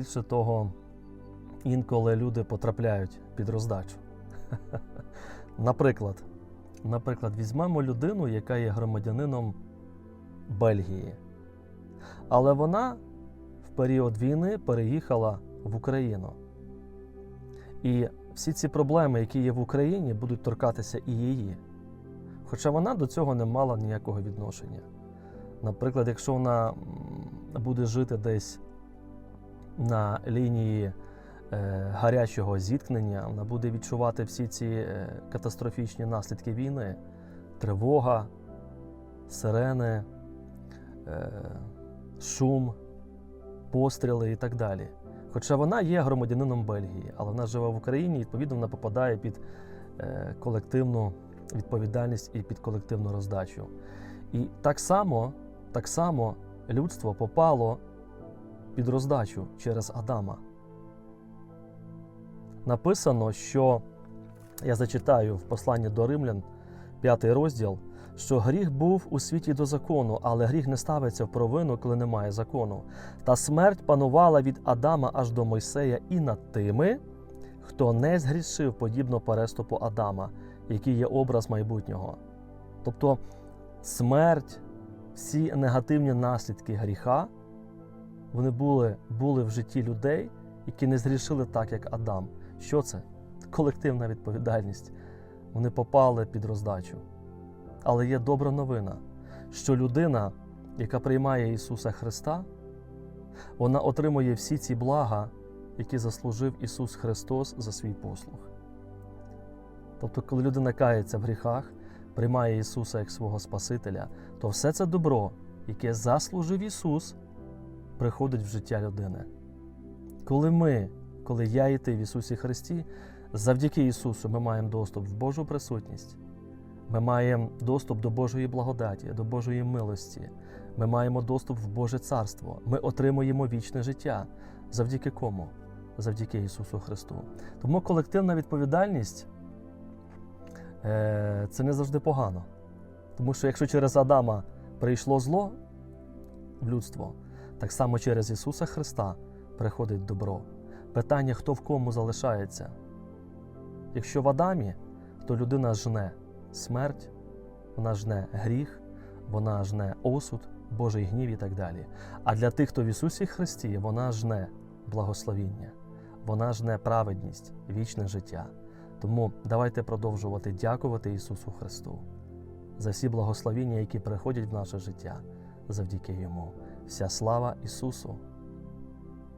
більше того, інколи люди потрапляють під роздачу. Наприклад, наприклад, візьмемо людину, яка є громадянином Бельгії. Але вона в період війни переїхала в Україну. І всі ці проблеми, які є в Україні, будуть торкатися і її. Хоча вона до цього не мала ніякого відношення. Наприклад, якщо вона буде жити десь на лінії е, гарячого зіткнення, вона буде відчувати всі ці е, катастрофічні наслідки війни: тривога, сирени, е, шум, постріли і так далі. Хоча вона є громадянином Бельгії, але вона живе в Україні, і, відповідно, вона попадає під колективну відповідальність і під колективну роздачу. І так само, так само людство попало під роздачу через Адама. Написано, що я зачитаю в посланні до Римлян, п'ятий розділ, що гріх був у світі до закону, але гріх не ставиться в провину, коли немає закону. Та смерть панувала від Адама аж до Мойсея і над тими, хто не згрішив подібно переступу Адама, який є образ майбутнього. Тобто смерть, всі негативні наслідки гріха, вони були, були в житті людей, які не згрішили так, як Адам. Що це? Колективна відповідальність. Вони попали під роздачу. Але є добра новина, що людина, яка приймає Ісуса Христа, вона отримує всі ці блага, які заслужив Ісус Христос за свій послуг. Тобто, коли людина кається в гріхах, приймає Ісуса як свого Спасителя, то все це добро, яке заслужив Ісус, приходить в життя людини. Коли ми, коли я і ти в Ісусі Христі, завдяки Ісусу ми маємо доступ в Божу присутність, ми маємо доступ до Божої благодаті, до Божої милості, ми маємо доступ в Боже Царство, ми отримуємо вічне життя. Завдяки кому? Завдяки Ісусу Христу. Тому колективна відповідальність е, це не завжди погано. Тому що якщо через Адама прийшло зло в людство, так само через Ісуса Христа приходить добро. Питання, хто в кому залишається. Якщо в Адамі, то людина жне смерть, вона жне гріх, вона жне осуд, Божий гнів і так далі. А для тих, хто в Ісусі Христі, вона жне благословіння, вона жне праведність, вічне життя. Тому давайте продовжувати дякувати Ісусу Христу за всі благословіння, які приходять в наше життя завдяки Йому. Вся слава Ісусу!